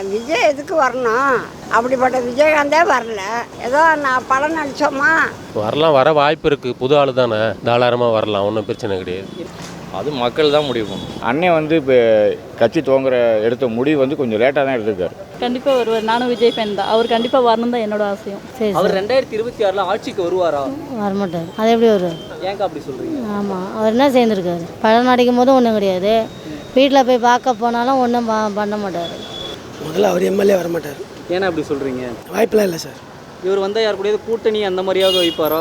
விஜய் எதுக்கு வரணும்? அப்படிப்பட்ட விஜயகாந்தே வரல. ஏதோ நான் படம் நடிச்சோமா? வரலாம் வர வாய்ப்பு இருக்குது புது ஆள் தானே. தாராளமாக வரலாம். ஒன்றும் பிரச்சனை கிடையாது. அது மக்கள் தான் முடிவு அண்ணன் வந்து இப்போ கட்சி துவங்குற எடுத்த முடிவு வந்து கொஞ்சம் லேட்டாக தான் எடுத்திருக்காரு. கண்டிப்பாக வருவார். நானும் விஜய் ஃபேன் தான். அவர் கண்டிப்பாக வரணும் தான் என்னோட ஆசையும். சரி அவர் ரெண்டாயிரத்தி இருபத்தி ஆறுல ஆட்சிக்கு வருவாரா? வரமாட்டார். அது எப்படி வருவார்? ஏங்க அப்படி சொல்றீங்க? ஆமாம் அவர் என்ன சேர்ந்துருக்காரு? படம் நடிக்கும் போதும் ஒன்றும் கிடையாது. வீட்டில் போய் பார்க்க போனாலும் ஒன்றும் பண்ண மாட்டார். முதல்ல அவர் எம்எல்ஏ வரமாட்டார். ஏன்னா அப்படி சொல்றீங்க? வாய்ப்பெல்லாம் இல்லை சார். இவர் வந்தா யார் கூடயாவது கூட்டணி அந்த மாதிரியாவது வைப்பாரா?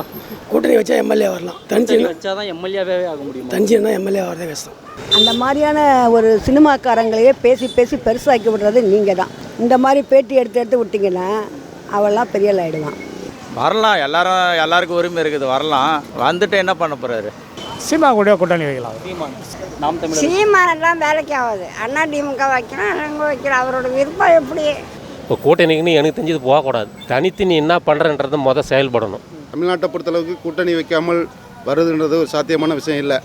கூட்டணி வச்சா எம்எல்ஏ வரலாம். தஞ்சை கூட்டணி வச்சாதான் எம்எல்ஏவே ஆக முடியுமா? தஞ்சினா எம்எல்ஏ வரதே கஷ்டம். அந்த மாதிரியான ஒரு சினிமாக்காரங்களையே பேசி பேசி பெருசாக்கி விடுறது நீங்கள் தான் இந்த மாதிரி பேட்டி எடுத்து எடுத்து விட்டிங்கன்னா அவெல்லாம் பெரிய ஆள் ஆயிடுவான். வரலாம். எல்லாரும் எல்லாருக்கும் உரிமை இருக்குது வரலாம். வந்துட்டு என்ன பண்ண போறாரு? சீமா கூட கூட்டணி வைக்கலாம். சீமானெல்லாம் வேலைக்கு ஆகாது. அண்ணா திமுக வைக்கலாம் அங்கே வைக்கலாம் அவரோட விருப்பம் எப்படி? இப்போ கூட்டணிக்குன்னு எனக்கு தெரிஞ்சது போகக்கூடாது. தனித்து நீ என்ன பண்ணுறன்றதை மொதல் செயல்படணும். தமிழ்நாட்டை பொறுத்தளவுக்கு கூட்டணி வைக்காமல் வருதுன்றது ஒரு சாத்தியமான விஷயம் இல்லை.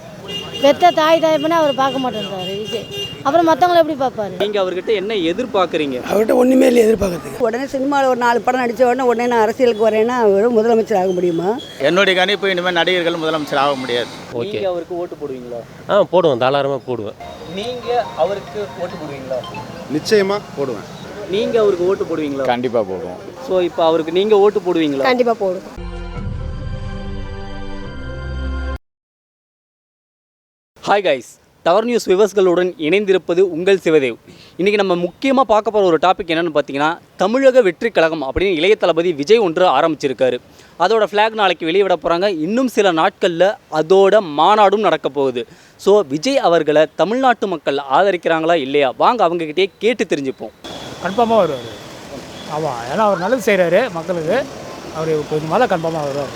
பெத்த தாய் தாய்ப்பனே அவர் பார்க்க மாட்டேன்றாரு விஜய். அப்புறம் மற்றவங்களை எப்படி பார்ப்பாரு? நீங்க அவர்கிட்ட என்ன எதிர்பார்க்கறீங்க? அவர்கிட்ட ஒன்றுமே இல்லை எதிர்பார்க்கறதுக்கு. உடனே சினிமாவில் ஒரு நாலு படம் நடித்த உடனே உடனே நான் அரசியலுக்கு வரேன்னா அவர் முதலமைச்சர் ஆக முடியுமா? என்னுடைய கணிப்பு இனிமேல் நடிகர்கள் முதலமைச்சர் ஆக முடியாது. ஓகே. நீங்க அவருக்கு ஓட்டு போடுவீங்களா? ஆ போடுவேன். தாராளமாக போடுவேன். நீங்க அவருக்கு ஓட்டு போடுவீங்களா? நிச்சயமாக போடுவேன். நீங்க அவருக்கு ஓட்டு போடுவீங்களா? கண்டிப்பாக போடுவோம். ஸோ இப்போ அவருக்கு நீங்க ஓட்டு போடுவீங்களா? கண்டிப்பாக போடும் ஹாய் கைஸ் டவர் நியூஸ் விவர்ஸ்களுடன் இணைந்திருப்பது உங்கள் சிவதேவ். இன்றைக்கி நம்ம முக்கியமாக பார்க்க போகிற ஒரு டாபிக் என்னென்னு பார்த்தீங்கன்னா தமிழக வெற்றி கழகம் அப்படின்னு இளைய தளபதி விஜய் ஒன்று ஆரம்பிச்சிருக்காரு. அதோட ஃப்ளாக் நாளைக்கு வெளியிட போகிறாங்க இன்னும் சில நாட்களில் அதோட மாநாடும் நடக்க போகுது. ஸோ விஜய் அவர்களை தமிழ்நாட்டு மக்கள் ஆதரிக்கிறாங்களா இல்லையா? வாங்க அவங்கக்கிட்டே கேட்டு தெரிஞ்சுப்போம். கன்ஃபார்மாக வருவார். ஆமாம் ஏன்னா அவர் நல்லது செய்கிறாரு மக்களுக்கு. அவர் கொஞ்சம் மேலே கன்ஃபார்மாக வருவார்.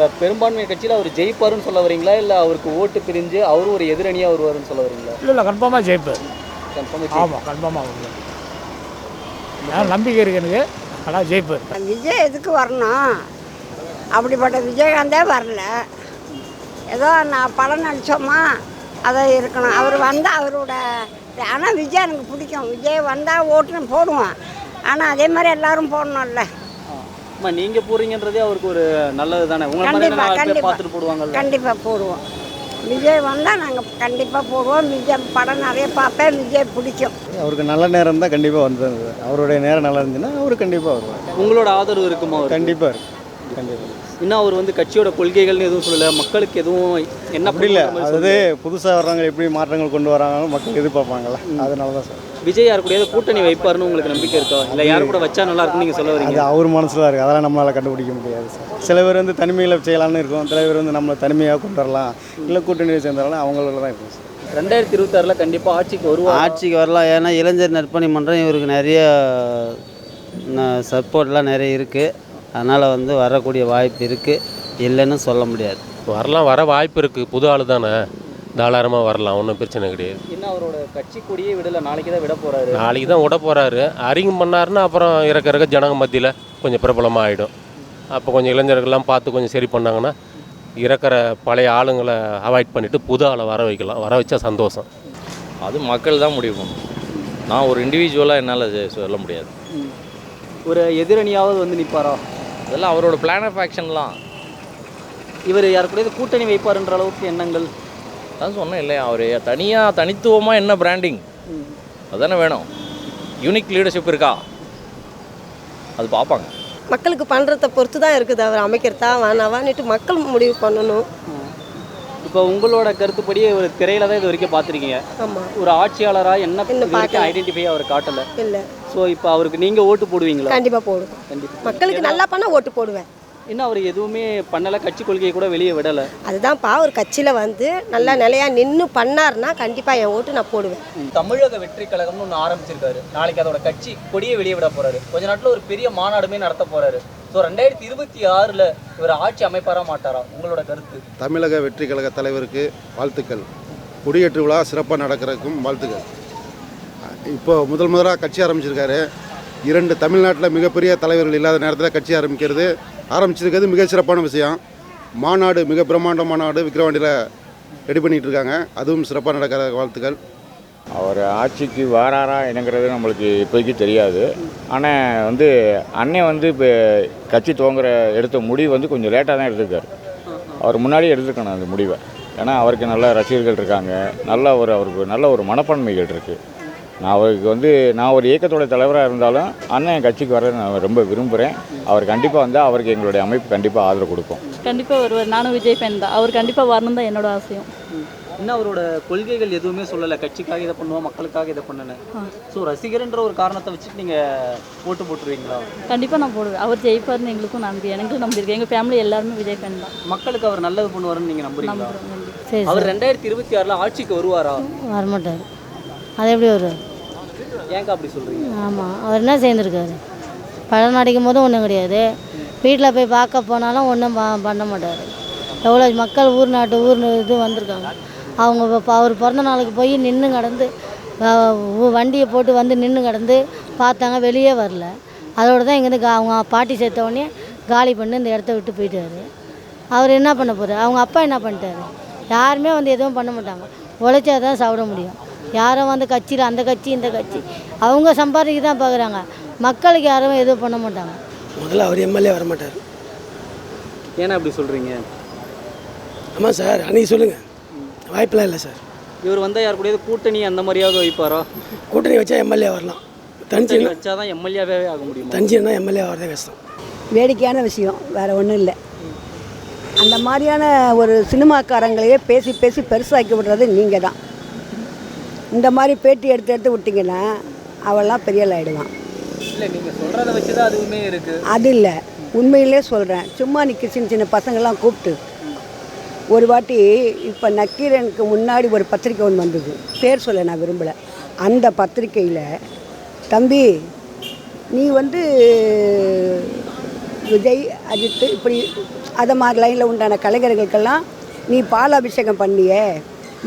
இப்போ பெரும்பான்மை கட்சியில் அவர் ஜெயிப்பாருன்னு சொல்ல வரீங்களா? இல்லை அவருக்கு ஓட்டு பிரிஞ்சு அவரும் ஒரு எதிரணியாக வருவாருன்னு சொல்ல வரீங்களா? இல்லை இல்லை கன்ஃபார்மாக ஜெயிப்பார். கன்ஃபார்மாக ஆமாம் கன்ஃபார்மாக வருவார். நம்பிக்கை இருக்கு எனக்கு. ஆனால் ஜெயிப்பார். விஜய் எதுக்கு வரணும்? அப்படிப்பட்ட விஜயகாந்தே வரல. ஏதோ நான் படம் நடித்தோமா அதை இருக்கணும். அவர் வந்தால் அவரோட ஆனால் விஜய் எனக்கு பிடிக்கும். விஜய் வந்தால் ஓட்டுன்னு போடுவான். ஆனால் அதே மாதிரி எல்லாரும் போடணும்ல. அம்மா நீங்கள் போகிறீங்கன்றதே அவருக்கு ஒரு நல்லது தானே. உங்களை மாதிரி கண்டிப்பா, நாலு பேர் கண்டிப்பா. பார்த்துட்டு போடுவாங்கல்ல. கண்டிப்பாக போடுவோம். விஜய் வந்தால் நாங்கள் கண்டிப்பாக போடுவோம். விஜய் படம் நிறைய பார்ப்பேன். விஜய் பிடிக்கும். அவருக்கு நல்ல நேரம் தான் கண்டிப்பாக வந்தது அவருடைய நேரம் நல்லா இருந்துச்சுன்னா அவரு கண்டிப்பாக வருவார். உங்களோட ஆதரவு இருக்குமா அவருக்கு? கண்டிப்பாக இருக்கு. கண்டிப்பாக இன்னும் அவர் வந்து கட்சியோட கொள்கைகள்னு எதுவும் சொல்லல. மக்களுக்கு எதுவும் என்ன அப்படி இல்லை பண்ணணும்னு அதாவது. புதுசாக வர்றவங்க எப்படி மாற்றங்கள் கொண்டு வராங்க மக்கள் எதிர்பார்ப்பாங்கல்ல. அதனால தான் சார் விஜய் யார் கூடயாவது கூட்டணி வைப்பாருன்னு உங்களுக்கு நம்பிக்கை இருக்கா? இல்லை யார் கூட வச்சா நல்லா இருக்கும்னு நீங்கள் சொல்ல அது வரீங்க அவர் மனசில் இருக்குது அதெல்லாம் நம்மளால் கண்டுபிடிக்க முடியாது சார். சில பேர் வந்து தனிமையில் செய்யலாம்னு இருக்கும். சில பேர் வந்து நம்மளை தனிமையாக கொண்டு வரலாம் இல்லை கூட்டணியில் சேர்ந்தாலும் அவங்களோட தான் இருக்கும் சார். ரெண்டாயிரத்தி இருபத்தாறில் கண்டிப்பாக ஆட்சிக்கு வருவார்? ஆட்சிக்கு வரலாம். ஏன்னா இளைஞர் நற்பணி மன்றம் இவருக்கு நிறைய சப்போர்ட்லாம் நிறைய இருக்குது அதனால் வந்து வரக்கூடிய வாய்ப்பு இருக்குது இல்லைன்னு சொல்ல முடியாது. வரலாம் வர வாய்ப்பு இருக்குது புது ஆள் தானே. தாராளமாக வரலாம் ஒன்றும் பிரச்சனை கிடையாது. என்ன அவரோட கட்சி கொடியே விடல நாளைக்கு தான் விட போறாரு. நாளைக்கு தான் விட போகிறாரு அறிங்கம் பண்ணாருன்னா அப்புறம் இறக்க இறக்க ஜனங்க மத்தியில் கொஞ்சம் பிரபலமாக ஆகிடும் அப்போ கொஞ்சம் இளைஞர்கள்லாம் பார்த்து கொஞ்சம் சரி பண்ணாங்கன்னா இறக்குற பழைய ஆளுங்களை அவாய்ட் பண்ணிவிட்டு புது ஆளை வர வைக்கலாம். வர வச்சா சந்தோஷம். அது மக்கள் தான் முடிவு பண்ணணும். நான் ஒரு இண்டிவிஜுவலாக என்னால் சொல்ல முடியாது. ஒரு எதிரணியாவது வந்து நிற்பாரா அதெல்லாம் அவரோட பிளான் ஆஃப் ஆக்ஷன்லாம் இவர் யார் கூடயாவது கூட்டணி வைப்பாருன்ற அளவுக்கு எண்ணங்கள்? தான் சொன்னேன் இல்லையா அவர் தனியாக தனித்துவமாக என்ன பிராண்டிங் அதானே வேணும். யூனிக் லீடர்ஷிப் இருக்கா? அது பார்ப்பாங்க. மக்களுக்கு பண்ணுறத பொறுத்து தான் இருக்குது. அவர் அமைக்கிறதா வேணாவான்னுட்டு மக்கள் முடிவு பண்ணணும். இப்போ உங்களோட கருத்துப்படி ஒரு திரையில தான் இது வரைக்கும் பார்த்துருக்கீங்க. ஆமாம் ஒரு ஆட்சியாளராக என்ன. ஐடென்டிஃபை அவர் காட்டல? இல்லை. ஸோ இப்போ அவருக்கு நீங்கள் ஓட்டு போடுவீங்களா? கண்டிப்பாக போடுவோம். கண்டிப்பாக மக்களுக்கு நல்லா பண்ணால் ஓட்டு போடுவேன். இன்னும் அவர் எதுவுமே பண்ணலை கட்சி கொள்கையை கூட வெளியே விடலை. அதுதான்ப்பா ஒரு கட்சியில் வந்து நல்லா நிலையாக நின்று பண்ணாருன்னா கண்டிப்பாக என் ஓட்டு நான் போடுவேன். தமிழக வெற்றி கழகம்னு ஒன்று ஆரம்பிச்சிருக்காரு. நாளைக்கு அதோட கட்சி கொடியை வெளியே விட போறாரு. கொஞ்ச நாட்டில் ஒரு பெரிய மாநாடுமே நடத்த போறாரு. ஸோ ரெண்டாயிரத்தி இருபத்தி ஆறில் இவர் ஆட்சி அமைப்பாரா மாட்டாரா? உங்களோட கருத்து? தமிழக வெற்றி கழக தலைவருக்கு வாழ்த்துக்கள். குடியேற்று விழா சிறப்பாக நடக்கிறதுக்கும் வாழ்த்துக்கள். இப்போ முதல் முதலாக கட்சி ஆரம்பிச்சிருக்காரு. இரண்டு தமிழ்நாட்டில் மிகப்பெரிய தலைவர்கள் இல்லாத நேரத்தில் கட்சி ஆரம்பிக்கிறது. ஆரம்பிச்சிருக்கிறது மிக சிறப்பான விஷயம். மாநாடு மிக பிரம்மாண்ட மாநாடு விக்கிரவாண்டியில் ரெடி பண்ணிகிட்டு இருக்காங்க. அதுவும் சிறப்பாக நடக்கிற வாழ்த்துக்கள். அவர் ஆட்சிக்கு வாராரா என்னங்கிறது நம்மளுக்கு இப்போதைக்கு தெரியாது. ஆனால் வந்து அண்ணன் வந்து இப்போ கட்சி துவங்குற எடுத்த முடிவு வந்து கொஞ்சம் லேட்டாக தான் எடுத்திருக்காரு. அவர் முன்னாடியே எடுத்துருக்கணும் அந்த முடிவை. ஏன்னா அவருக்கு நல்ல ரசிகர்கள் இருக்காங்க. நல்ல ஒரு அவருக்கு நல்ல ஒரு மனப்பான்மைகள் இருக்குது நான் அவருக்கு வந்து நான் ஒரு இயக்கத்தோட தலைவராக இருந்தாலும் அண்ணன் கட்சிக்கு வர நான் ரொம்ப விரும்புகிறேன் அவர் கண்டிப்பாக வந்தால் அவருக்கு எங்களுடைய அமைப்பு கண்டிப்பாக ஆதரவு கொடுக்கும். கண்டிப்பாக வருவார். நானும் விஜய் ஃபேன் தான். அவர் கண்டிப்பாக வரணும் தான் என்னோட ஆசையும். இன்னும் அவரோட கொள்கைகள் எதுவுமே சொல்லலை? கட்சிக்காக இதை பண்ணுவோம் மக்களுக்காக இதை பண்ணுன்னு. ஸோ ரசிகர்ன்ற ஒரு காரணத்தை வச்சுட்டு நீங்கள் ஓட்டு போட்டுருவீங்களா? கண்டிப்பாக நான் போடுவேன். அவர் ஜெயிப்பார்னு எங்களுக்கும் நம்பி எனக்கும் நம்பி இருக்கு எங்கள் ஃபேமிலி எல்லாருமே விஜய் ஃபேன் தான். மக்களுக்கு அவர் நல்லது பண்ணுவாருன்னு நீங்கள் நம்புறீங்களா? அவர் ரெண்டாயிரத்தி இருபத்தி ஆறில் ஆட்சிக்கு வருவாரா? வரமாட்டார். அது எப்படி வருவார்? ஏங்க அப்படி சொல்கிறீங்க ஆமாம் அவர் என்ன சேர்ந்துருக்காரு படம் நடிக்கும் போதும் ஒன்றும் கிடையாது. வீட்டில் போய் பார்க்க போனாலும் ஒன்றும் பண்ண மாட்டார். எவ்வளோ மக்கள் ஊர் நாட்டு ஊர் இது வந்திருக்காங்க. அவங்க இப்போ அவர் பிறந்த நாளுக்கு போய் நின்று கடந்து வண்டியை போட்டு வந்து நின்று கடந்து பார்த்தாங்க வெளியே வரல. அதோடு தான் இங்கேருந்து கா அவங்க பாட்டி சேர்த்த உடனே காலி பண்ணி இந்த இடத்த விட்டு போயிட்டாரு. அவர் என்ன பண்ண போகிறார் அவங்க அப்பா என்ன பண்ணிட்டாரு? யாருமே வந்து எதுவும் பண்ண மாட்டாங்க. உழைச்சா தான் சாப்பிட முடியும். யாரும் வந்து கட்சியில் அந்த கட்சி இந்த கட்சி. அவங்க சம்பாதிக்க தான் பார்க்குறாங்க. மக்களுக்கு யாரும் எதுவும் பண்ண மாட்டாங்க. முதல்ல அவர் எம்எல்ஏ வர மாட்டார் ஏன்னா அப்படி சொல்கிறீங்க ஆமாம் சார் அன்றைக்கி சொல்லுங்கள் வாய்ப்பெல்லாம் இல்லை சார். இவர் வந்தால் யார் கூடயாவது கூட்டணி அந்த மாதிரியாவது வைப்பாரா? கூட்டணி வச்சா எம்எல்ஏ வரலாம். தனிச்சு வச்சா தான் எம்எல்ஏவே ஆக முடியும்? தனிச்சுன்னா எம்எல்ஏ வரதே கஷ்டம். வேடிக்கையான விஷயம் வேறு ஒன்றும் இல்லை. அந்த மாதிரியான ஒரு சினிமாக்காரங்களையே பேசி பேசி பெருசாக்கி விடுறது நீங்கள் தான் இந்த மாதிரி பேட்டி எடுத்து எடுத்து விட்டிங்கன்னா அவெல்லாம் பெரிய ஆள் ஆயிடுவான் இல்லை நீங்கள் சொல்கிறத வச்சு தான் அதுவுமே இருக்குது அது இல்லை. உண்மையிலே சொல்கிறேன் சும்மா நிற்க சின்ன சின்ன பசங்கள்லாம் கூப்பிட்டு. ஒரு வாட்டி இப்போ நக்கீரனுக்கு முன்னாடி ஒரு பத்திரிக்கை ஒன்று வந்தது. பேர் சொல்ல நான் விரும்பலை. அந்த பத்திரிக்கையில் தம்பி நீ வந்து விஜய் அஜித் இப்படி அதை மாதிரி லைனில் உண்டான கலைஞர்களுக்கெல்லாம் நீ பால் அபிஷேகம் பண்ணியே.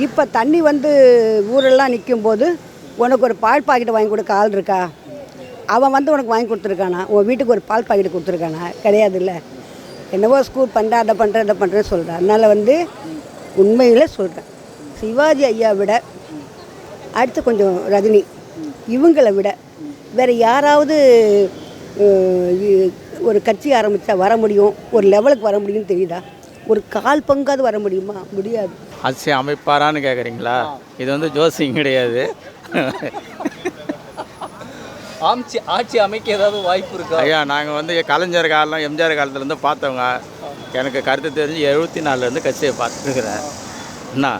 இப்போ தண்ணி வந்து ஊரெல்லாம் நிற்கும் போது உனக்கு ஒரு பால் பாக்கெட் வாங்கி கொடுக்க ஆள் இருக்கா? அவன் வந்து உனக்கு வாங்கி கொடுத்துருக்கானா? உன் வீட்டுக்கு ஒரு பால் பாக்கெட் கொடுத்துருக்கானா? கிடையாதுல்ல. என்னவோ ஸ்கூல் பண்ணுறேன் அதை பண்ணுறேன் இதை பண்ணுறேன்னு சொல்கிறேன் அதனால் வந்து உண்மையிலே சொல்கிறேன் சிவாஜி ஐயா விட அடுத்து கொஞ்சம் ரஜினி இவங்களை விட வேறு யாராவது ஒரு கட்சி ஆரம்பித்தா வர முடியும்? ஒரு லெவலுக்கு வர முடியும்னு தெரியுதா? ஒரு கால் பங்காவது வர முடியுமா? முடியாது. ஆட்சி அமைப்பாரான்னு கேட்குறீங்களா இது வந்து ஜோசியம் கிடையாது. ஆட்சி ஆட்சி அமைக்க ஏதாவது வாய்ப்பு இருக்கா? ஐயா நாங்கள் வந்து கலைஞர் காலம் எம்ஜிஆர் காலத்துலேருந்து பார்த்தவங்க. எனக்கு கருத்து தெரிஞ்சு எழுபத்தி நாலுலேருந்து கட்சியை பார்த்துருக்குறேன். என்ன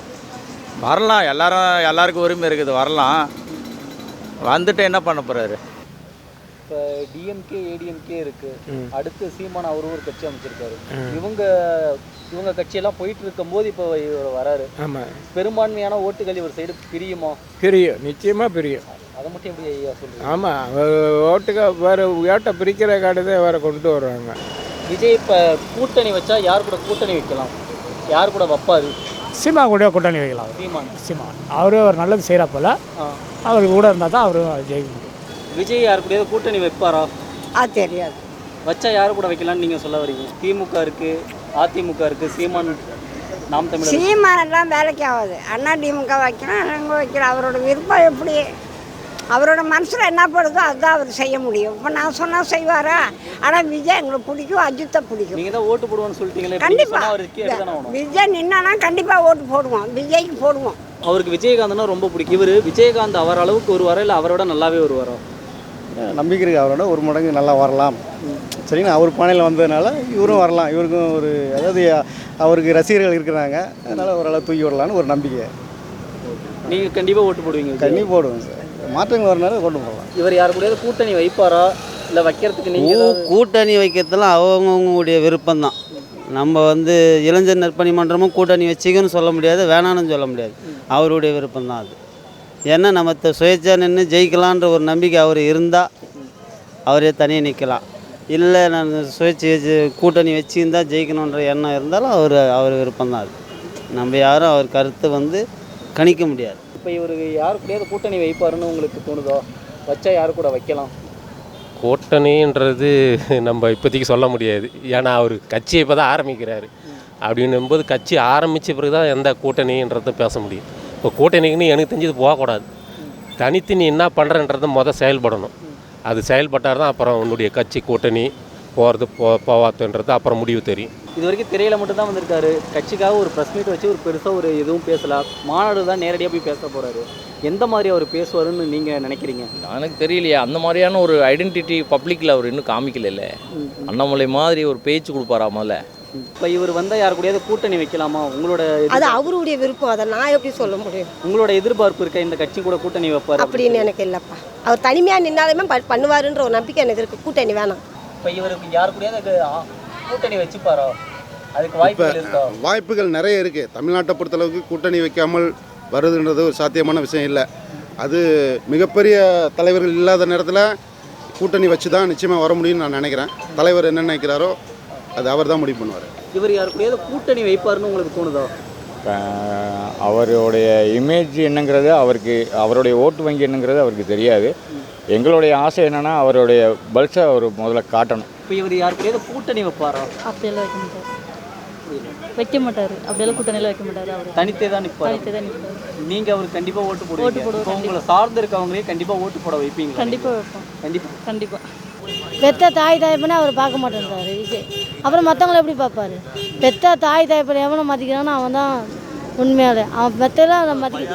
வரலாம். எல்லாரும் எல்லாருக்கும் உரிமை இருக்குது வரலாம். வந்துட்டு என்ன பண்ண போகிறாரு இப்போ டிஎம்கே ஏடிஎம்கே இருக்கு. அடுத்து சீமான் அவரு ஒரு கட்சி அமைச்சிருக்காரு. இவங்க இவங்க கட்சியெல்லாம் போயிட்டு இருக்கும் போது இப்போ இவர் வராரு. ஆமாம் பெரும்பான்மையான ஓட்டுகள் இவர் சைடு பிரியுமா? பிரியும். நிச்சயமாக பிரியும். அதை மட்டும் எப்படி ஐயா சொல்றீங்க? ஆமாம் ஓட்டுக்க வேறு ஓட்டை பிரிக்கிற காடு தான் வேறு கொண்டு வருவாங்க விஜய் இப்போ கூட்டணி வச்சா யார் கூட கூட்டணி வைக்கலாம்? யார் கூட வைப்பாரு? சீமா கூட கூட்டணி வைக்கலாம். சீமான். சீமான். அவரு ஒரு நல்லது செய்கிறா போல. ஆ. அவர் கூட இருந்தால் தான் அவரும் ஜெயிக்க முடியும். விஜய் யார் கூடயாவது கூட்டணி வைப்பாரா? அது தெரியாது. வச்சா யார் கூட வைக்கலாம்னு நீங்கள் சொல்ல வரீங்க? திமுக இருக்கு அதிமுக இருக்கு சீமான் நாம் தமிழர் சீமானெல்லாம் வேலைக்கு ஆகாது. அண்ணா திமுக வைக்கணும் அங்கே வைக்கணும். அவரோட விருப்பம் எப்படி? அவரோட மனசில் என்ன படுதோ அதுதான் அவர் செய்ய முடியும். இப்போ நான் சொன்னால் செய்வாரா? ஆனால் விஜய் எங்களுக்கு பிடிக்கும் அஜித்தை பிடிக்கும். நீங்க தான் ஓட்டு போடுவோம்னு சொல்லிட்டீங்களே இப்ப நீங்க கண்டிப்பா. சொன்னா அவருக்கு கேட்டு தானே ஆகணும். விஜய் நின்னானா கண்டிப்பாக ஓட்டு போடுவோம். விஜய்க்கு போடுவோம். அவருக்கு விஜயகாந்த்னா ரொம்ப பிடிக்கும். இவர் விஜயகாந்த் அவர் அளவுக்கு வருவாரா இல்லை அவரோட நல்லாவே வருவாரா? நம்பிக்கை இருக்குது அவரோட ஒரு மடங்கு நல்லா வரலாம். சரிங்களா அவர் பானையில் வந்ததுனால இவரும் வரலாம். இவருக்கும் ஒரு அதாவது அவருக்கு ரசிகர்கள் இருக்கிறாங்க. அதனால் ஓரளவு தூக்கி விடலான்னு ஒரு நம்பிக்கை. நீங்க கண்டிப்பா ஓட்டு போடுவீங்க. கண்ணி போடுவோம் சார். மாற்றங்கள் வரனால கொண்டு போகலாம் இவர் யாரு கூடயாவது கூட்டணி வைப்பாரா? இல்லை வைக்கிறதுக்கு நீங்க கூ- ஏதாவது கூட்டணி வைக்கிறதுலாம் அவங்கவுங்களுடைய விருப்பம்தான். நம்ம வந்து இளைஞர் நற்பணி மன்றமும் கூட்டணி வச்சுக்கன்னு சொல்ல முடியாது வேணான்னு சொல்ல முடியாது. அவருடைய விருப்பம்தான் அது. ஏன்னா நம்ம சுயேட்சையா நின்று ஜெயிக்கலான்ற ஒரு நம்பிக்கை அவர் இருந்தால் அவரே தனியாக நிற்கலாம் இல்லை நான் சுயேட்சை வச்சு கூட்டணி வச்சுருந்தா ஜெயிக்கணுன்ற எண்ணம் இருந்தாலும் அவர் அவர் விருப்பம்தான் அது. நம்ம யாரும் அவர் கருத்தை வந்து கணிக்க முடியாது. இப்போ இவருக்கு யாரு கூடயாவது கூட்டணி வைப்பாருன்னு உங்களுக்கு தோணுதோ? வச்சா யாரு கூட வைக்கலாம்? கூட்டணின்றது நம்ம இப்போதைக்கு சொல்ல முடியாது. ஏன்னா அவர் கட்சியை இப்போ தான் ஆரம்பிக்கிறாரு. அப்படின்னும்போது கட்சி ஆரம்பித்த பிறகு தான் எந்த கூட்டணின்றதை பேச முடியும். இப்போ கூட்டணிக்குன்னு எனக்கு தெரிஞ்சது போகக்கூடாது. தனித்து நீ என்ன பண்ணுறன்றத மொதல் செயல்படணும். அது செயல்பட்டால் தான் அப்புறம் உன்னுடைய கட்சி கூட்டணி போகிறது போ போவாதுன்றது அப்புறம் முடிவு தெரியும். இது வரைக்கும் திரையில மட்டும் தான் வந்திருக்காரு. கட்சிக்காக ஒரு ப்ரெஸ் மீட் வச்சு ஒரு பெருசாக ஒரு எதுவும் பேசல. மாநாடு தான் நேரடியாக போய் பேச போறாரு. எந்த மாதிரி அவர் பேசுவாருன்னு நீங்கள் நினைக்கிறீங்க? எனக்கு தெரியலையே. அந்த மாதிரியான ஒரு ஐடென்டிட்டி பப்ளிக்கில் அவர் இன்னும் காமிக்கல அண்ணாமலை மாதிரி ஒரு பேச்சு கொடுப்பாரா முதல்ல? இப்போ இவர் வந்தால் யார் கூடயாவது கூட்டணி வைக்கலாமா? உங்களோட அது அவருடைய விருப்பம். அதை நான் எப்படி சொல்ல முடியும்? உங்களோட எதிர்பார்ப்பு இருக்க? இந்த கட்சி கூட கூட்டணி வைப்பார் அப்படின்னு? எனக்கு இல்லைப்பா. அவர் தனிமையாக நின்னாலுமே பண்ணுவாருன்ற ஒரு நம்பிக்கை எனக்கு இருக்கு. கூட்டணி வேணாம். இப்போ இவருக்கு யார் கூடயாவது கூட்டணி வச்சுப்பாரோ? அதுக்கு இருக்கா? வாய்ப்புகள் நிறைய இருக்குது தமிழ்நாட்டை பொறுத்தளவுக்கு கூட்டணி வைக்காமல் வருதுன்றது ஒரு சாத்தியமான விஷயம் இல்லை. அது மிகப்பெரிய தலைவர்கள் இல்லாத நேரத்தில் கூட்டணி வச்சு தான் நிச்சயமாக வர முடியும்னு நான் நினைக்கிறேன். தலைவர் என்ன நினைக்கிறாரோ அது அவர் தான் முடிவு பண்ணுவார். இவர் யார் கூடயாவது கூட்டணி வைப்பாருன்னு உங்களுக்கு தோணுதா? அவருடைய இமேஜ் என்னங்கிறது அவருக்கு அவருடைய ஓட்டு வங்கி என்னங்கிறது அவருக்கு தெரியாது. எங்களுடைய ஆசை என்னன்னா அவருடைய பல்ஸை அவர் முதல்ல காட்டணும். இப்போ இவர் யார் கூடயாவது கூட்டணி வைப்பாரோ? அப்படியெல்லாம் வைக்க மாட்டார். வைக்க மாட்டார். அப்படியெல்லாம் கூட்டணியில் வைக்க மாட்டார் அவர். தனித்தே தான் நிற்பாரு தனித்தே தான் நிற்பார் நீங்க அவருக்கு கண்டிப்பா ஓட்டு போடுவீங்க. ஓட்டு போடுவோம், உங்களை சார்ந்து இருக்கவங்களே கண்டிப்பா ஓட்டு போட வைப்பீங்க கண்டிப்பாக வைப்போம். கண்டிப்பா. கண்டிப்பாக பெத்த தாய் தாய்ப்பனே அவர் பார்க்க மாட்டேன்றாரு விஜய். அப்புறம் மற்றவங்கள எப்படி பார்ப்பாரு? பெத்த தாய் தாய்ப்பனை எவனை மதிக்கிறானோ அவன் தான் உண்மையாலே அவன் பெத்தெல்லாம் அவனை மதிக்க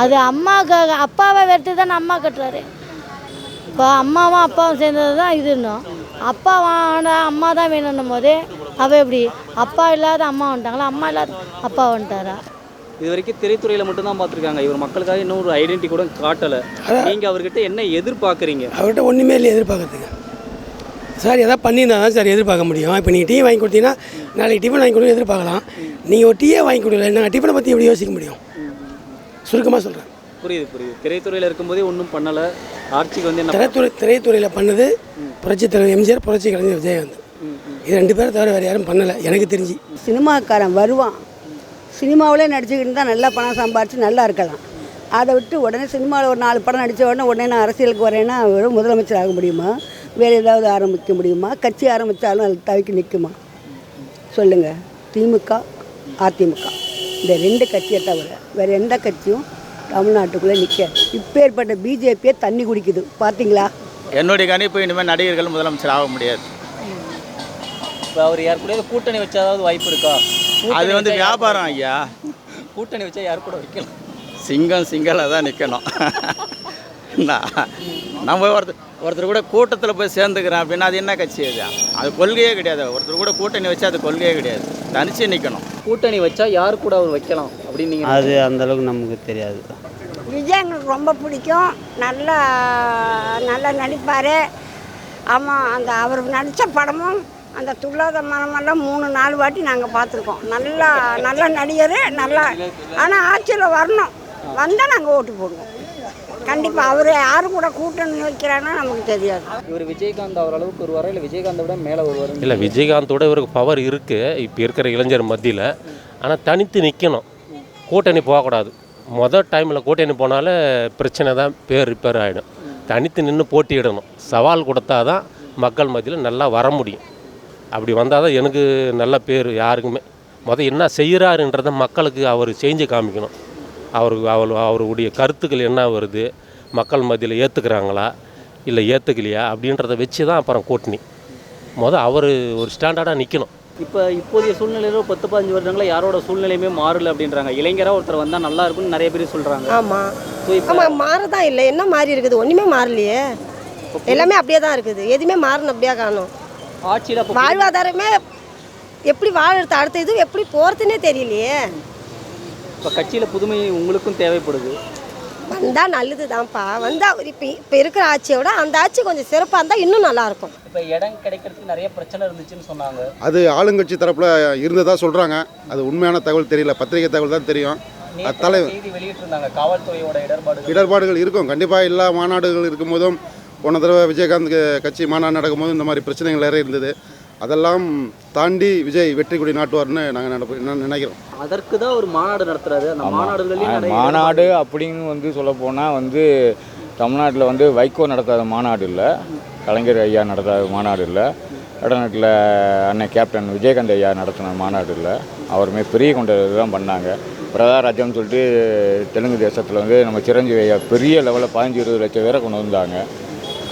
அது அம்மாவுக்காக அப்பாவை வெறுத்து தானே அம்மா கட்டுறாரு. இப்போ அம்மாவும் அப்பாவும் சேர்ந்தது தான் இது இன்னும். அப்பா வாட அம்மா தான் வேணும்னும் போது அவள் எப்படி? அப்பா இல்லாத அம்மா வந்துட்டாங்களா? அம்மா இல்லாத அப்பா வந்துட்டாரா? இது வரைக்கும் திரைத்துறையில மட்டும் தான் பார்த்துருக்காங்க. இவர் மக்களுக்காக இன்னும் ஒரு ஐடென்டி கூட காட்டல. நீங்க அவர்கிட்ட என்ன எதிர்பார்க்குறீங்க? அவர்கிட்ட ஒன்றுமே இல்லை எதிர்பார்க்கறதுக்கு. சார் எதாவது பண்ணியிருந்தா தான் சார் எதிர்பார்க்க முடியும். இப்போ நீங்கள் டீ வாங்கி கொடுத்தீங்கன்னா நாளைக்கு டிஃபன் வாங்கி கொடுத்து எதிர்பார்க்கலாம். நீங்கள் ஒரு டீயே வாங்கி கொடுக்கல நாங்கள் டிஃபனை பற்றி எப்படி யோசிக்க முடியும்? சுருக்கமாக சொல்கிறேன் புரியுது புரியுது. திரைத்துறையில இருக்கும்போதே ஒன்றும் பண்ணல. ஆட்சிக்கு வந்து திரைத்துறை திரைத்துறையில் பண்ணது புரட்சித் தலைவர் எம்ஜிஆர் புரட்சி கலைஞர் விஜயகாந்த். இது ரெண்டு பேரை தவிர வேறு யாரும் பண்ணலை. எனக்கு தெரிஞ்சு. சினிமாக்காரன் வருவான். சினிமாவிலே நடிச்சுக்கிட்டு தான் நல்லா பணம் சம்பாரித்து நல்லா இருக்கலாம். அதை விட்டு உடனே சினிமாவில் ஒரு நாலு படம் நடித்த உடனே உடனே நான் அரசியலுக்கு வரேன்னா வெறும் முதலமைச்சர் ஆக முடியுமா? வேறு ஏதாவது ஆரம்பிக்க முடியுமா? கட்சி ஆரம்பித்தாலும் அது தவிக்க நிற்குமா சொல்லுங்கள் திமுக அதிமுக. இந்த ரெண்டு கட்சியை தவிர வேறு எந்த கட்சியும் தமிழ்நாட்டுக்குள்ளே நிற்க இப்பேற்பட்ட பிஜேபியை தண்ணி குடிக்குது. பார்த்தீங்களா? என்னுடைய கணிப்பு இனிமேல் நடிகர்கள் முதலமைச்சர் ஆக முடியாது. இப்போ அவர் யார் கூடயாவது கூட்டணி வச்சாதாவது வாய்ப்பு இருக்கா? அது வந்து வியாபாரம் ஐயா. கூட்டணி வச்சா யார் கூட வைக்கலாம் சிங்கம் சிங்கலாக தான் நிற்கணும் நம்ம ஒருத்தர் ஒருத்தர் கூட கூட்டத்தில் போய் சேர்ந்துக்கிறேன் அப்படின்னா அது என்ன கட்சி அது அது கொள்கையே கிடையாது. ஒருத்தர் கூட கூட்டணி வச்சா அது கொள்கையே கிடையாது. தனிச்சு நிற்கணும் கூட்டணி வச்சா யார் கூட அவர் வைக்கலாம் அப்படின்னு நீங்க அது அந்த அளவுக்கு நமக்கு தெரியாது. விஜய் எங்களுக்கு ரொம்ப பிடிக்கும். நல்லா நல்லா நடிப்பார். ஆமாம் அந்த அவர் நடித்த படமும் அந்த துள்ளாத மனமெல்லாம் மூணு நாலு வாட்டி நாங்கள் பார்த்துருக்கோம். நல்லா நல்ல நடிகர் நல்லா ஆனால் ஆட்சியில் வரணும். வந்தால் நாங்கள் ஓட்டு போடுவோம். கண்டிப்பாக அவர் யாரு கூட கூட்டணி வைக்கிறான்னா நமக்கு தெரியாது. இவர் விஜயகாந்த் அவர் அளவுக்கு வருவாரா? இல்லை விஜயகாந்தை விட மேலே வருவார் இல்லை விஜயகாந்தோட இவருக்கு பவர் இருக்குது இப்போ இருக்கிற இளைஞர் மத்தியில். ஆனால் தனித்து நிற்கணும் கூட்டணி போகக்கூடாது. மொதல் டைமில் கூட்டணி போனாலே பிரச்சனை தான் பேர் ரிப்பேர் ஆகிடும் தனித்து நின்று போட்டியிடணும். சவால் கொடுத்தா தான் மக்கள் மத்தியில் நல்லா வர முடியும். அப்படி வந்தால் தான் எனக்கு நல்ல பேர் யாருக்குமே. மொதல் என்ன செய்கிறாருன்றதை மக்களுக்கு அவர் செஞ்சு காமிக்கணும். அவருக்கு அவர் அவருடைய கருத்துக்கள் என்ன வருது மக்கள் மத்தியில் ஏற்றுக்கிறாங்களா இல்லை ஏற்றுக்கலையா அப்படின்றத வச்சு தான் அப்புறம் கூட்டணி. மொதல் அவர் ஒரு ஸ்டாண்டர்டாக நிற்கணும் இப்போ இப்போதைய சூழ்நிலையில பத்து பதினஞ்சு வருடங்களா யாரோட சூழ்நிலையுமே மாறல அப்படின்றாங்க. இளைஞரா ஒருத்தர் வந்தா நல்லா இருக்கும்னு நிறைய பேர் சொல்றாங்க. ஆமாம் ஆமாம் மாறதான் இல்லை. என்ன மாறி இருக்குது? ஒன்றுமே மாறலையே. எல்லாமே அப்படியே தான் இருக்குது. எதுவுமே மாறணும் அப்படியே காணும். ஆட்சியில் வாழ்வாதாரமே எப்படி வாழறது அடுத்த இது எப்படி போகிறதுனே தெரியலையே. இப்போ கட்சியில் புதுமை உங்களுக்கும் தேவைப்படுது. வந்தால் நல்லது தான்ப்பா வந்தால் இப்போ இப்போ இருக்கிற ஆட்சியை விட அந்த ஆட்சி கொஞ்சம் சிறப்பாக இருந்தால் இன்னும் நல்லாயிருக்கும். இப்போ இடம் கிடைக்கிறதுக்கு நிறைய பிரச்சனை இருந்துச்சுன்னு சொன்னாங்க. அது ஆளுங்கட்சி தரப்பில் இருந்ததா சொல்கிறாங்க அது உண்மையான தகவல் தெரியல. பத்திரிகை தகவல் தான் தெரியும். அது நேத்து தலைவர் செய்தி வெளியிட்டிருந்தாங்க காவல்துறையோட இடர்பாடுகள். இடர்பாடுகள் இருக்கும். கண்டிப்பாக எல்லா மாநாடுகள் இருக்கும்போதும் போன தடவை விஜயகாந்த் க- கட்சி மாநாடு நடக்கும்போது இந்த மாதிரி பிரச்சனைகள் நிறைய இருந்தது. அதெல்லாம் தாண்டி விஜய் வெற்றி கொடி நாட்டுவார்னு நாங்கள் நினைப்ப நினைக்கிறோம். அதற்கு தான் ஒரு மாநாடு நடத்துறாரு. அந்த. மாநாடுகள்லயும் மாநாடு அப்படின்னு வந்து சொல்ல போனால் வந்து தமிழ்நாட்டில் வந்து வைகோ நடத்தாத மாநாடு இல்லை. கலைஞர் ஐயா நடத்தாத மாநாடு இல்லை. வடநாட்டில் அண்ணன் கேப்டன் விஜயகாந்த் ஐயா நடத்தின மாநாடு இல்லை. அவருமே பெரிய கொண்டது தான் பண்ணாங்க. பிரதாராஜ்யம்னு சொல்லிட்டு தெலுங்கு தேசத்தில் வந்து நம்ம சிரஞ்சீவி ஐயா பெரிய லெவலில் பதினஞ்சு இருபது லட்சம் பேரை கொண்டு வந்தாங்க.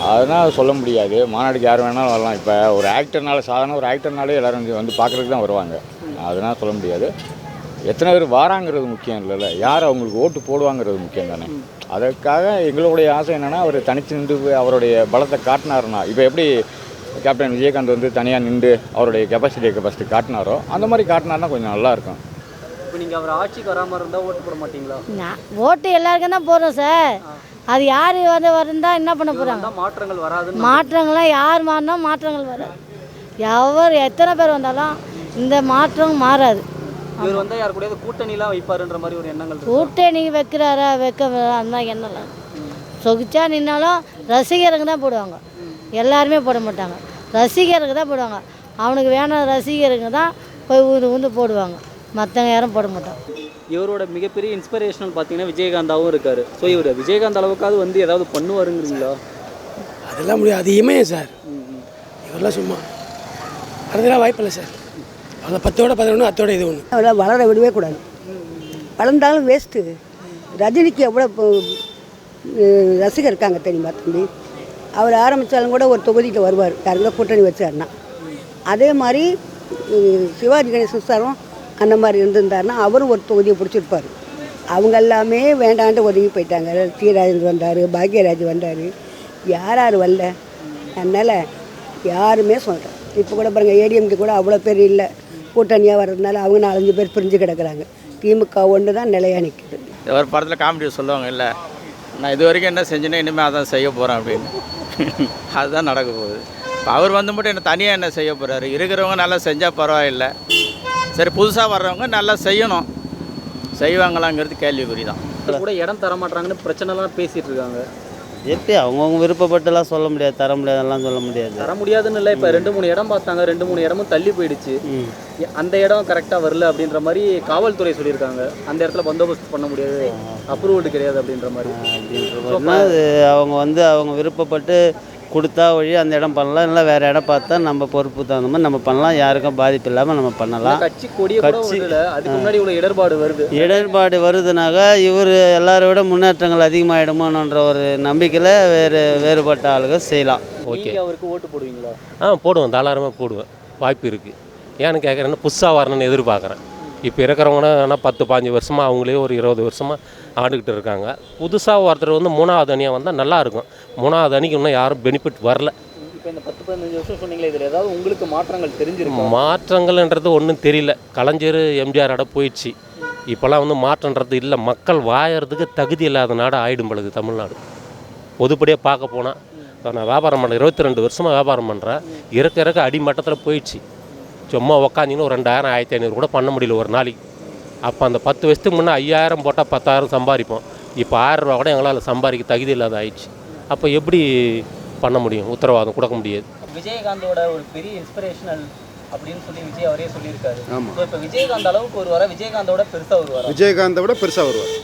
அதனால் சொல்ல முடியாது. மாநாடுக்கு யார் வேணாலும் வரலாம். இப்போ ஒரு ஆக்டர்னால சாதாரண ஒரு ஆக்டர்னாலே எல்லோரும் வந்து- வந்து பார்க்குறதுக்கு தான் வருவாங்க. அதனால் சொல்ல முடியாது. எத்தனை பேர் வாராங்கிறது முக்கியம் இல்லைல்ல. யார் அவங்களுக்கு ஓட்டு போடுவாங்கிறது முக்கியம் தானே. அதற்காக எங்களுடைய ஆசை என்னென்னா அவர் தனித்து நின்று அவருடைய பலத்தை காட்டினாருன்னா இப்போ எப்படி கேப்டன் விஜயகாந்த் வந்து தனியாக நின்று அவருடைய கெப்பாசிட்டியை கெப்பாசிட்டி காட்டினாரோ அந்த மாதிரி காட்டினாருன்னா கொஞ்சம் நல்லாயிருக்கும் இப்போ நீங்கள் அவர் ஆட்சிக்கு வராமல் இருந்தால் ஓட்டு போட மாட்டீங்களா? நான் ஓட்டு எல்லாருக்கும் தான் போடுறோம் சார். அது யார் வந்து வந்தா என்ன பண்ண போகிறாங்க மாற்றங்கள் வராதுன்னு மாற்றங்கள்லாம் யார் மாறினா மாற்றங்கள் வராது. எவர் எத்தனை பேர் வந்தாலும் இந்த மாற்றம் மாறாது. இவர் வந்தால் யார் கூடயாவது கூட்டணிலாம் வைப்பாருன்ற மாதிரி ஒரு எண்ணங்கள். கூட்டணி வைக்கிறாரா வைக்க அந்த என்னலாம் சொகிச்சா நின்னாலும் ரசிகருக்கு தான் போடுவாங்க. எல்லாருமே போட மாட்டாங்க. ரசிகருக்கு தான் போடுவாங்க. அவனுக்கு வேணாம் ரசிகருக்கு தான் போய் ஊந்து ஊந்து போடுவாங்க. மற்றவங்க யாரும் போட மாட்டாங்க. இவரோட மிகப்பெரிய இன்ஸ்பிரேஷனல் பார்த்தீங்கன்னா விஜயகாந்தாவும் இருக்காரு. ஸோ இவர் விஜயகாந்த் அளவுக்காவது வந்து ஏதாவது பண்ணுவாருங்கிறீங்களா? அதெல்லாம் முடியாது. அது இமயம் சார். இவரெல்லாம் சும்மா. அதெல்லாம் வாய்ப்பில்லை சார். அதில் பத்தோட பதினொன்று அத்தோட இது ஒன்று அவளை வளர விடவே கூடாது. வளர்ந்தாலும் வேஸ்ட்டு ரஜினிக்கு எவ்வளோ ரசிகர் இருக்காங்க தெரியுமா தம்பி? அவர் ஆரம்பித்தாலும் கூட ஒரு தொகுதிக்கு வருவார். யாருங்க கூட்டணி வச்சாருன்னா. அதே மாதிரி சிவாஜி கணேசன் சாரும் அந்த மாதிரி இருந்திருந்தாருன்னா அவரும் ஒரு தொகுதியை பிடிச்சிருப்பார். அவங்க எல்லாமே வேண்டான்ட்டு ஒதுங்கி போயிட்டாங்க. டி ராஜேந்திர வந்தார் பாக்யராஜ் வந்தார். யார் யார் வரல? அதனால் யாருமே சொல்கிறேன் இப்போ கூட பாருங்கள் ஏடிஎம்கே கூட அவ்வளோ பேர் இல்லை. கூட்டணியாக வர்றதுனால அவங்க நாலஞ்சு பேர் பிரிஞ்சு கிடக்குறாங்க. திமுக ஒன்று தான் நிலையாக நிற்குது ஒரு படத்தில் காமெடி சொல்லுவாங்க இல்லை நான் இது வரைக்கும் என்ன செஞ்சேனே இனிமேல் அதான் செய்ய போகிறேன் அப்படின்னு. அதுதான் நடக்க போகுது. அவர் வந்து மட்டும் என்ன தனியாக என்ன செய்ய போகிறாரு இருக்கிறவங்க நல்லா செஞ்சால் பரவாயில்லை. சரி புதுசாக வர்றவங்க நல்லா செய்யணும். செய்வாங்களாங்கிறது கேள்விக்குறி தான் கூட இடம் தர மாட்டாங்கன்னு பிரச்சனைலாம் பேசிட்டு இருக்காங்க. எப்படி அவங்கவுங்க விருப்பப்பட்டுலாம் சொல்ல முடியாது தர முடியாதெல்லாம் சொல்ல முடியாது. தர முடியாதுன்னு இல்லை இப்போ ரெண்டு மூணு இடம் பார்த்தாங்க ரெண்டு மூணு இடமும் தள்ளி போயிடுச்சு. அந்த இடம் கரெக்டாக வரல அப்படின்ற மாதிரி காவல்துறை சொல்லியிருக்காங்க. அந்த இடத்துல பந்தோபஸ்து பண்ண முடியாது அப்ரூவல் கிடையாது அப்படின்ற மாதிரி. அப்படின்னா அது அவங்க வந்து அவங்க விருப்பப்பட்டு கொடுத்தா வழி அந்த இடம் பண்ணலாம் இல்லை வேறு இடம் பார்த்தா நம்ம பொறுப்பு தகுந்த மாதிரி நம்ம பண்ணலாம். யாருக்கும் பாதிப்பு இல்லாமல் நம்ம பண்ணலாம். கட்சி கொடியை கூட கட்சி இடர்பாடு வருது. இடர்பாடு வருதுனாக்கா இவர் எல்லாரை விட முன்னேற்றங்கள் அதிகமாகிடுமோன்ற ஒரு நம்பிக்கையில் வேறு வேறுபட்ட ஆளுகள் செய்யலாம். ஓகே. நீங்க அவருக்கு ஓட்டு போடுவீங்களா? ஆ போடுவேன். தாராளமாக போடுவேன். வாய்ப்பு இருக்குது ஏன்னு கேட்குறேன்னா புதுசாக வரணும்னு எதிர்பார்க்குறேன். இப்போ இருக்கிறவங்கன்னா ஆனால் பத்து பாஞ்சு வருஷமாக அவங்களே ஒரு இருபது வருஷமாக ஆண்டுக்கிட்டு இருக்காங்க. புதுசாக ஒருத்தர் வந்து மூணாவது அணியாக வந்தால் நல்லா இருக்கும். மூணாவது அணிக்கு இன்னும் யாரும் பெனிஃபிட் வரல. இப்போ இந்த பத்து பதினஞ்சு வருஷம் சொன்னீங்களே இதில் ஏதாவது உங்களுக்கு மாற்றங்கள் தெரிஞ்சிருக்கா? மாற்றங்கள்ன்றது ஒன்றும் தெரியல. கலைஞர் எம்ஜிஆர் அட போயிடுச்சு. இப்போல்லாம் வந்து மாற்றன்றது இல்லை. மக்கள் வாயறதுக்கு தகுதி இல்லாத நாடு ஆயிடும் பொழுது தமிழ்நாடு. பொதுப்படியாக பார்க்க போனால் இப்போ நான் வியாபாரம் பண்ணுறேன் இருபத்தி ரெண்டு வருஷமாக வியாபாரம் பண்ணுறேன் இருக்க இருக்க அடிமட்டத்தில் போயிடுச்சு. சும்மா உக்காந்திங்கன்னு ஒரு ரெண்டாயிரம் ஆயிரத்தி ஐநூறு கூட பண்ண முடியல ஒரு நாளைக்கு. அப்போ அந்த பத்து வருஷத்துக்கு முன்னே ஐயாயிரம் போட்டால் பத்தாயிரம் சம்பாதிப்போம். இப்போ ஆயிரம் ரூபா கூட எங்களால் சம்பாதிக்க தகுதி இல்லாத ஆயிடுச்சு. அப்போ எப்படி பண்ண முடியும்? உத்தரவாதம் கொடுக்க முடியாது. விஜயகாந்தோட ஒரு பெரிய இன்ஸ்பிரேஷனல் அப்படின்னு சொல்லி விஜய் அவரே சொல்லியிருக்காரு. ஆமா. ஸோ இப்போ விஜயகாந்த் அளவுக்கு ஒரு வர விஜயகாந்தோட பெருசாக ஒரு வர விஜயகாந்தை விட பெருசாக வருவார்.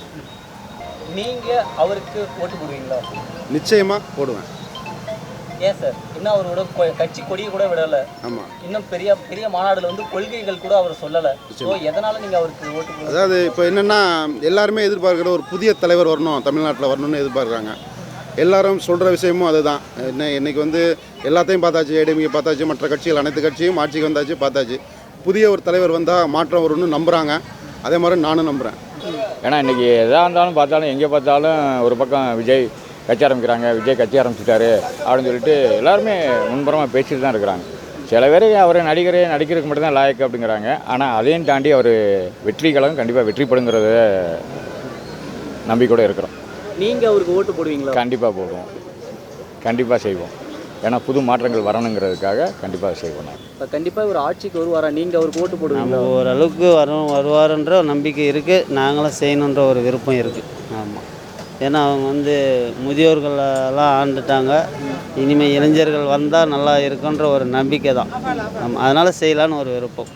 நீங்க அவருக்கு ஓட்டு போடுவீங்களா? நிச்சயமாக போடுவேன். ஏன் சார்? இன்னும் அவரோட கட்சி கொடியை கூட விடல. ஆமாம் இன்னும் பெரிய பெரிய மாநாடுல வந்து கொள்கைகள் கூட அவர் சொல்லல. ஸோ எதனால நீங்க அவருக்கு ஓட்டு அதாவது இப்போ என்னென்னா எல்லாருமே எதிர்பார்க்குற ஒரு புதிய தலைவர் வரணும் தமிழ்நாட்டில் வரணும்னு எதிர்பார்க்குறாங்க. எல்லாரும் சொல்கிற விஷயமும் அதுதான். என்ன இன்னைக்கு வந்து எல்லாத்தையும் பார்த்தாச்சு ஏடிஎம்கே பார்த்தாச்சு மற்ற கட்சிகள் அனைத்து கட்சியும் ஆட்சிக்கு வந்தாச்சு பார்த்தாச்சு. புதிய ஒரு தலைவர் வந்தால் மாற்றம் வரும்னு நம்புகிறாங்க அதே மாதிரி நானும் நம்புகிறேன் ஏன்னா இன்றைக்கி எதாக இருந்தாலும் பார்த்தாலும் எங்கே பார்த்தாலும் ஒரு பக்கம் விஜய் கட்சி ஆரம்பிக்கிறாங்க விஜய் கட்சி ஆரம்பிச்சிட்டாரு அப்படின்னு சொல்லிட்டு எல்லாருமே முன்புறமாக பேசிட்டு தான் இருக்கிறாங்க. சில பேர் அவர் நடிகர் நடிக்கிறதுக்கு மட்டும்தான் லாயக்கு அப்படிங்கிறாங்க. ஆனால் அதையும் தாண்டி அவர் வெற்றி கழகம் கண்டிப்பாக வெற்றி படுங்கிறத நம்பிக்கையோடு இருக்கிறோம். நீங்க அவருக்கு ஓட்டு போடுவீங்களா? கண்டிப்பாக போடுவோம். கண்டிப்பாக செய்வோம். ஏன்னா புது மாற்றங்கள் வரணுங்கிறதுக்காக கண்டிப்பாக செய்வோம் நான் இப்ப கண்டிப்பா இவர் ஆட்சிக்கு வருவாரா? நீங்க அவருக்கு ஓட்டு நம்ம போடுவீங்களா ஓரளவுக்கு வரும் வருவாருன்ற ஒரு நம்பிக்கை இருக்குது நாங்களும் செய்யணுன்ற ஒரு விருப்பம் இருக்குது ஆமாம் ஏன்னா அவங்க வந்து முதியோர்கள் எல்லாம் ஆண்டுட்டாங்க. இனிமேல் இளைஞர்கள் வந்தால் நல்லா இருக்குன்ற ஒரு நம்பிக்கை தான் அதனால் செய்யலான்னு ஒரு விருப்பம்.